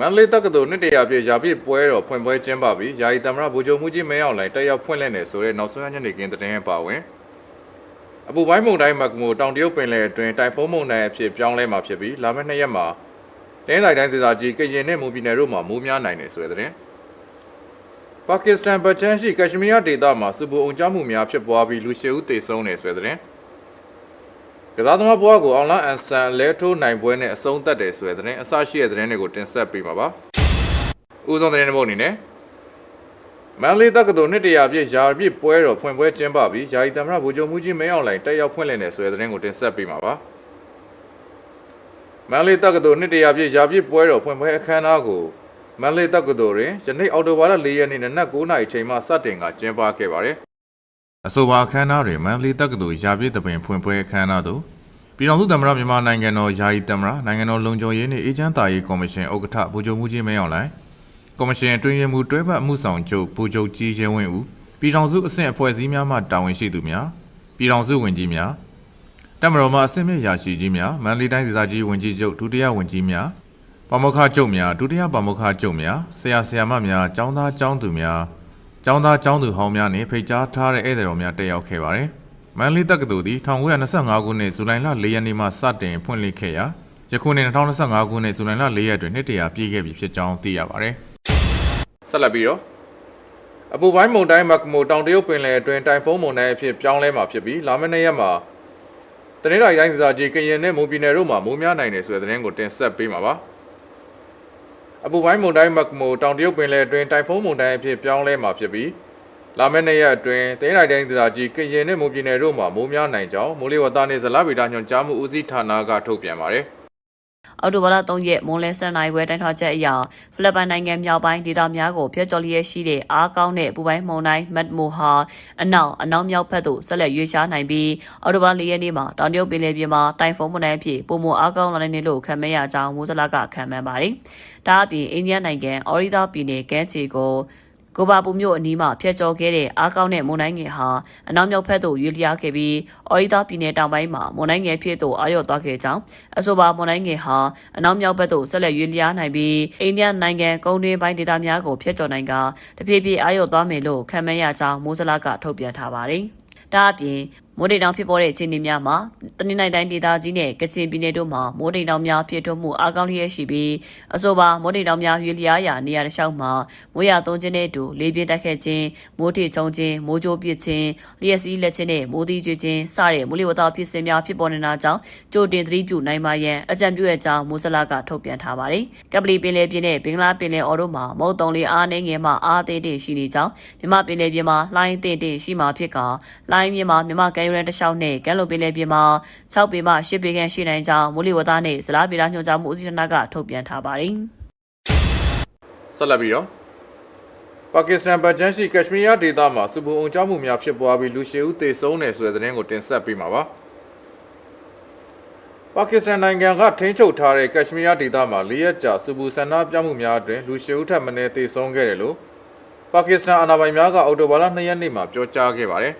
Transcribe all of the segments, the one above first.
မန္တလေးတက္ကသိုလ်နှစ်တရာပြည့်ရာပြည့်ပွဲတော်ဖွင့်ပွဲကျင်းပပြီးယာယီသမ္မတဗိုလ်ချုပ်မှုကြီးမင်းအောင်လှိုင်တက်ရောက်ဖွင့်လှစ်နေဆိုတဲ့နောက်ဆုံးရညနေခင်းသတင်းအပါအဝင်အပူပိုင်းမုန်တိုင်းမကမိုတောင်တရုတ်ပင်လယ်အတွင်းတိုင်ဖုန်းမုန်တိုင်းအဖြစ်ပြောင်းလဲမှာဖြစ်ပြီးလာမယ့်နှစ်ရက်မှာတင်းဆိုင်တိုင်းဒေသကြီးကရင်နဲ့မူပြည်နယ်တို့မှာမိုးများနိုင်တယ်ဆိုတဲ့သတင်းပါကစ္စတန်ဗချမ်းရှိကက်ရှမီးယားဒေသမှာစူပူအောင်ကြမှုများဖြစ်ပွားပြီးလူရှစ်ဦးသေဆုံးတယ်ဆိုတဲ့သတင်း ကစားသမားဘွားကိုအောင်လအန်ဆန်လဲထိုးနိုင်ပွဲနဲ့အဆုံးသတ်တယ်ဆိုတဲ့သတင်းအစရှိတဲ့သတင်းတွေကိုတင်ဆက်ပေးပါပါ။ဦးဆုံးသတင်းတစ်ပုဒ်အနေနဲ့မန္တလေးတက္ကသိုလ်နှစ်တရာပြည့်ရာပြည့်ပွဲတော်ဖွင့်ပွဲကျင်းပပြီးယာယီသမ္မတဗိုလ်ချုပ်မှုကြီးမင်းအောင်လှိုင်တက်ရောက်ဖွင့်လှစ်နေဆိုတဲ့သတင်းကိုတင်ဆက်ပေးပါပါ။မန္တလေးတက္ကသိုလ်နှစ်တရာပြည့်ရာပြည့်ပွဲတော်ဖွင့်ပွဲအခမ်းအနားကိုမန္တလေးတက္ကသိုလ်တွင်ယနေ့အောက်တိုဘာလ၄ရက်နေ့နနက်9:00နာရီချိန်မှစတင်ကကျင်းပခဲ့ပါတယ်။အဆိုပါအခမ်းအနားတွင်မန္တလေးတက္ကသိုလ်ရာပြည့်တပင်ဖွင့်ပွဲအခမ်းအနားသို့ ပြည်တော်စုသမ္မတမြန်မာနိုင်ငံတော်ယာယီသမ္မတနိုင်ငံတော်လုံခြုံရေးနှင့်အေဂျင့်တာရေးကော်မရှင်ဥက္ကဋ္ဌဗိုလ်ချုပ်မှုကြီးမင်းအောင်လှိုင်ကော်မရှင်အတွင်းရေးမှူးတွဲဘက်အမှုဆောင်ချုပ်ဗိုလ်ချုပ်ကြီးရဲဝင်းဦးပြည်တော်စုအဆင့်အဖွဲ့အစည်းများမှတာဝန်ရှိသူများပြည်တော်စုဝင်ကြီးများတမတော်မှအဆင့်မြင့်ရာရှိကြီးများမန္တလေးတိုင်းဒေသကြီးဝင်ကြီးချုပ်ဒုတိယဝင်ကြီးများပါမောက္ခချုပ်များဒုတိယပါမောက္ခချုပ်များဆရာဆရာမများကျောင်းသားကျောင်းသူများကျောင်းသားကျောင်းသူဟောင်းများနှင့်ဖိတ်ကြားထားတဲ့ဧည့်သည်တော်များတက်ရောက်ခဲ့ပါတယ် မန္တလေးတက္ကသိုလ်သည်1925ခုနှစ်ဇူလိုင်လ4ရက်နေ့မှစတင်ဖွင့်လှစ်ခဲ့ရာယခုနှစ်2025ခုနှစ်ဇူလိုင်လ4ရက်တွင်နှစ်တရာပြည့်ခဲ့ပြီဖြစ်ကြောင်းသိရပါတယ်ဆက်လက်ပြီးတော့အပူပိုင်းမုန်တိုင်းမကမိုတောင်တရုတ်ပင်လယ်အတွင်းတိုင်ဖုန်းမုန်တိုင်းအဖြစ်ပြောင်းလဲမှာဖြစ်ပြီးလာမယ့်နှစ်ရက်မှာတနင်္လာရီတိုင်းဒေသကြီးကရင်နဲ့မွန်ပြည်နယ်တို့မှာမိုးများနိုင်တယ်ဆိုတဲ့သတင်းကိုတင်ဆက်ပေးမှာပါအပူပိုင်းမုန်တိုင်းမကမိုတောင်တရုတ်ပင်လယ်အတွင်းတိုင်ဖုန်းမုန်တိုင်းအဖြစ်ပြောင်းလဲမှာဖြစ်ပြီး လာမယ့်နှစ်ရက်အတွင်းတနင်္လာရီတိုင်းဒေသကြီးကရင်နဲ့မွန်ပြည်နယ်တို့မှာမိုးများနိုင်ကြောင်းမိုးလေဝသနှင့်ဇလဗေဒညွှန်ကြားမှုဦးစီးဌာနကထုတ်ပြန်ပါတယ်အောက်တိုဘာလ3ရက်မွန်လဲဆန်နိုင်ဝဲတိုင်းထွာချက်အရာဖိလစ်ပိုင်နိုင်ငံမြောက်ပိုင်းဒေသများကိုဖျက်ကျော်လျက်ရှိတဲ့အားကောင်းတဲ့ပူပိုင်းမုန်တိုင်းမတ်မိုဟာအနောက်အနောက်မြောက်ဘက်သို့ဆက်လက်ရွေ့ရှားနိုင်ပြီးအောက်တိုဘာလ4ရက်နေ့မှာတောင်တရုတ်ပင်လယ်ပြင်မှာတိုင်ဖုန်းမုန်တိုင်းအဖြစ်ပုံမအားကောင်းလာနိုင်တယ်လို့ခန့်မှန်းရကြောင်းမိုးစလာကခန့်မှန်းပါတယ်။ဒါအပြင်အိန္ဒိယနိုင်ငံအော်ရီဒါပြည်နယ်ကမ်းခြေကို ကိုဘာပူမြို့အနီးမှာဖျက်ကျော်ခဲ့တဲ့အားကောင်းတဲ့မွန်တိုင်းငယ်ဟာအနောက်မြောက်ဘက်သို့ရွေ့လျားခဲ့ပြီးအော်ရီဒါပြည်နယ်တောင်ပိုင်းမှာမွန်တိုင်းငယ်ဖြစ်သို့အာရုံသွားခဲ့ကြောင်းအဆိုပါမွန်တိုင်းငယ်ဟာအနောက်မြောက်ဘက်သို့ဆက်လက်ရွေ့လျားနိုင်ပြီးအိန္ဒိယနိုင်ငံကုန်းတွင်းပိုင်းဒေသများကိုဖျက်ကျော်နိုင်ကတဖြည်းဖြည်းအာရုံသွားမယ်လို့ခန့်မှန်းရကြောင်းမိုးစလာကထုတ်ပြန်ထားပါတယ်။ဒါအပြင် မိုးတိမ်တောင်ဖြစ်ပေါ်တဲ့အခြေအနေများမှာတနင်္လာတိုင်းဒေသကြီးနဲ့ကချင်ပြည်နယ်တို့မှာမိုးတိမ်တောင်များဖြစ်ထွန်းမှုအားကောင်းလျက်ရှိပြီးအဆိုပါမိုးတိမ်တောင်များရွေလျားရာနေရာတစ်လျှောက်မှာမိုးရသုံးခြင်းနဲ့အတူလေပြင်းတိုက်ခတ်ခြင်းမိုးထိချုံခြင်းမိုးကြိုးပစ်ခြင်းလျက်စီးလက်ခြင်းနဲ့မိုးသီးကျွေးခြင်းစတဲ့မိုးလေဝသဖြစ်စဉ်များဖြစ်ပေါ်နေတာကြောင့်ကြိုတင်သတိပြုနိုင်ပါရန်အကြံပြုရကြောင်းမိုးစလာကထုတ်ပြန်ထားပါတယ်။ကပလီပင်လယ်ပြင်နဲ့ဘင်္ဂလားပင်လယ်အော်တို့မှာမုတ်တုံလေးအားနေငယ်မှအားသေးတဲ့ရှိနေကြောင်းမြမပင်လယ်ပြင်မှာလှိုင်းတဲ့တဲ့ရှိမှဖြစ်ကလှိုင်းမြမှာမြမကဲရန်တစ်လျှောက်နဲ့ကဲလိုပင်လယ်ပြင်မှာ6ပေမှ10ပေခန့်ရှိနိုင်ကြောင်းမိုးလေဝသနဲ့ဇလားပေလာညွှန်ကြားမှုဦးစီးဌာနကထုတ်ပြန်ထားပါတယ်။ဆက်လက်ပြီးတော့ပါကစ္စတန်ဗဂျန်ရှိကက်ရှမီးယားဒေသမှာစူပူအောင်ကြောက်မှုများဖြစ်ပွားပြီးလူရှစ်ဦးသေဆုံးတယ်ဆိုတဲ့သတင်းကိုတင်ဆက်ပေးမှာပါပါကစ္စတန်နိုင်ငံကထိန်းချုပ်ထားတဲ့ကက်ရှမီးယားဒေသမှာ၄ရက်ကြာစူပူဆန္ဒပြမှုများအတွင်းလူရှစ်ဦးထပ်မံသေဆုံးခဲ့တယ်လို့ပါကစ္စတန်အာဏာပိုင်များကအောက်တိုဘာလ2ရက်နေ့မှာပြောကြားခဲ့ပါတယ်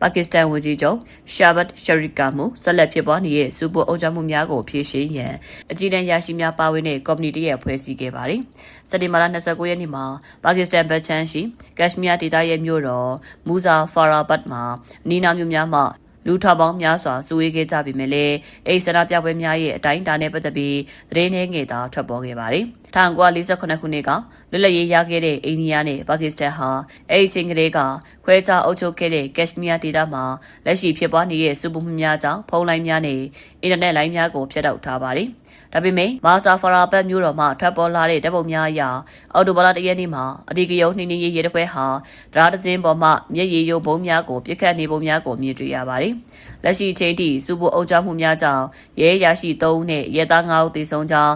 ပါကစ္စတန်ဝန်ကြီးချုပ်ရှာဘတ်ရှရီကာမူဆက်လက်ဖြစ်ပွားနေတဲ့စူပူအုပ်ချုပ်မှုများကိုဖြေရှင်းရန်အကြီးတန်းရရှိများပါဝင်တဲ့ကော်မတီတရက်ဖွဲ့စည်းခဲ့ပါတယ်။စက်တင်ဘာလ29ရက်နေ့မှာပါကစ္စတန်ဘတ်ချန်ရှိကက်ရှမီးယားဒေသရဲ့မြို့တော်မူဇာဖာရာဘတ်မှာအနီးနားမြို့များမှာ လူထောင်ပေါင်းများစွာစုဝေးခဲ့ကြပြီမဲ့လည်းအိဆန္ဒပြပွဲများရဲ့အတိုင်းအတာနဲ့ပတ်သက်ပြီးသတင်းနှဲငယ်သာထွက်ပေါ်ခဲ့ပါတယ်။1948ခုနှစ်ကလွတ်လပ်ရေးရခဲ့တဲ့အိန္ဒိယနဲ့ပါကစ္စတန်ဟာအဲ့ဒီချိန်ကလေးကခွဲခြားအုပ်ချုပ်ခဲ့တဲ့ကက်ရှမီးယားဒေသမှာလက်ရှိဖြစ်ပွားနေတဲ့စုပမှုများကြောင့်ဖုန်းလိုင်းများနဲ့အင်တာနက်လိုင်းများကိုဖျက်တောက်ထားပါတယ်။ ဒါပေမဲ့မာဆာဖရာဘတ်မျိုးတော်မှထွက်ပေါ်လာတဲ့တပ်ပုံများအရအော်တိုဘာလတရက်နေ့မှာအဒီကယုံနှင်းနှင်းရေးရဲတပွဲဟာဒရာဒဇင်းပေါ်မှမျက်ရည်ယိုဘုံများကိုပြစ်ခတ်နေပုံများကိုမြင်တွေ့ရပါတယ်။လက်ရှိချိန်ထိစူပူအုပ်ချုပ်မှုများကြောင့်ရဲရရှိ3ဦးနဲ့ရဲသား9ဦးသေဆုံးကြောင်း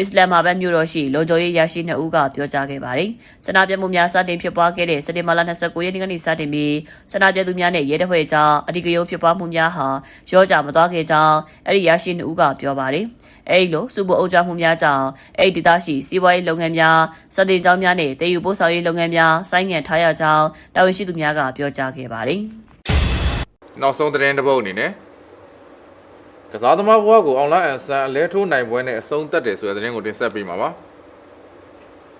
အစ္စလာမာဘတ်မြို့တော်ရှိလုံခြုံရေးရရှိ2ဦးကပြောကြားခဲ့ပါတယ်။စနာပြမှုများစတင်ဖြစ်ပွားခဲ့တဲ့စက်တင်ဘာလ29ရက်နေ့ကနေစတင်ပြီးစနာပြသူများနဲ့ရဲတပ်ဖွဲ့ကြားအဓိကရုဏ်းဖြစ်ပွားမှုများဟာရောကြမသွားခဲ့ကြောင်းအဲ့ဒီရရှိ2ဦးကပြောပါတယ်။အဲ့ဒီလိုစုဖို့အုပ်ချုပ်မှုများကြောင့်အဲ့ဒီဒေသရှိစီးပွားရေးလုပ်ငန်းများစတင်ကြောင်းများနဲ့တည်ယူပို့ဆောင်ရေးလုပ်ငန်းများဆိုင်းငံ့ထားရကြောင်းတာဝန်ရှိသူများကပြောကြားခဲ့ပါတယ်။နောက်ဆုံးသတင်းတစ်ပုဒ်အနေနဲ့ ကကစားသမားဘဝကိုအောင်လာအန်ဆန်အလဲထိုးနိုင်ပွဲနဲ့အဆုံးသတ်တယ်ဆိုတဲ့သတင်းကိုတင်ဆက်ပေးမှာပါ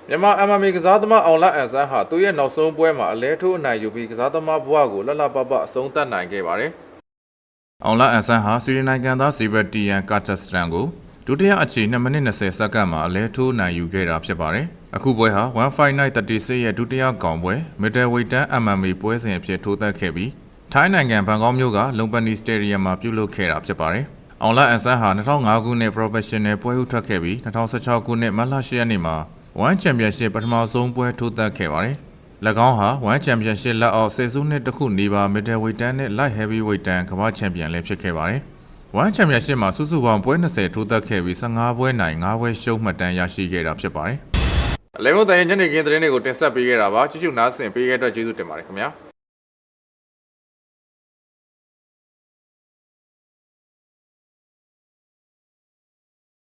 မြန်မာ MMA ကစားသမားအောင်လာအန်ဆန်ဟာသူ့ရဲ့နောက်ဆုံးပွဲမှာအလဲထိုးအနိုင်ယူပြီးကစားသမားဘဝကိုလှလှပပအဆုံးသတ်နိုင်ခဲ့ပါတယ်အောင်လာအန်ဆန်ဟာစီရီနိုင်ငံသားဇီဘတီယန်ကာတာစတန်ကိုဒုတိယအချီ2မိနစ်20စက္ကန့်မှာအလဲထိုးနိုင်ယူခဲ့တာဖြစ်ပါတယ်အခုပွဲဟာ1 Fight Night 36ရဲ့ဒုတိယကောင်ပွဲ Middleweight တန်း MMA ပွဲစဉ်အဖြစ်ထိုးသက်ခဲ့ပြီးထိုင်းနိုင်ငံဘန်ကောက်မြို့ကလုံပနီစတေဒီယမ်မှာပြုလုပ်ခဲ့တာဖြစ်ပါတယ်။ အောင်လာအန်ဆန်ဟာ2005ခုနှစ် Professional ပွဲဥထွက်ခဲ့ပြီး2016ခုနှစ်မတ်လ10ရက်နေ့မှာ One Championship ပထမဆုံးပွဲထိုးသက်ခဲ့ပါတယ်။၎င်းဟာ One Championship လက်အောက်ဆယ်စုနှစ်တစ်ခုနေပါ Middleweight တန်းနဲ့ Light Heavyweight တန်းကမ္ဘာချန်ပီယံလည်းဖြစ်ခဲ့ပါတယ်။ One Championship မှာစုစုပေါင်းပွဲ20ထိုးသက်ခဲ့ပြီး15ပွဲနိုင်5ပွဲရှုံးမှတ်တမ်းရရှိခဲ့တာဖြစ်ပါတယ်။အလဲမတန်ရဲ့ညနေခင်းသတင်းတွေကိုတင်ဆက်ပေးခဲ့တာပါ။ကြည့်ရှုနားဆင်ပေးခဲ့တဲ့အတွက်ကျေးဇူးတင်ပါတယ်ခင်ဗျာ။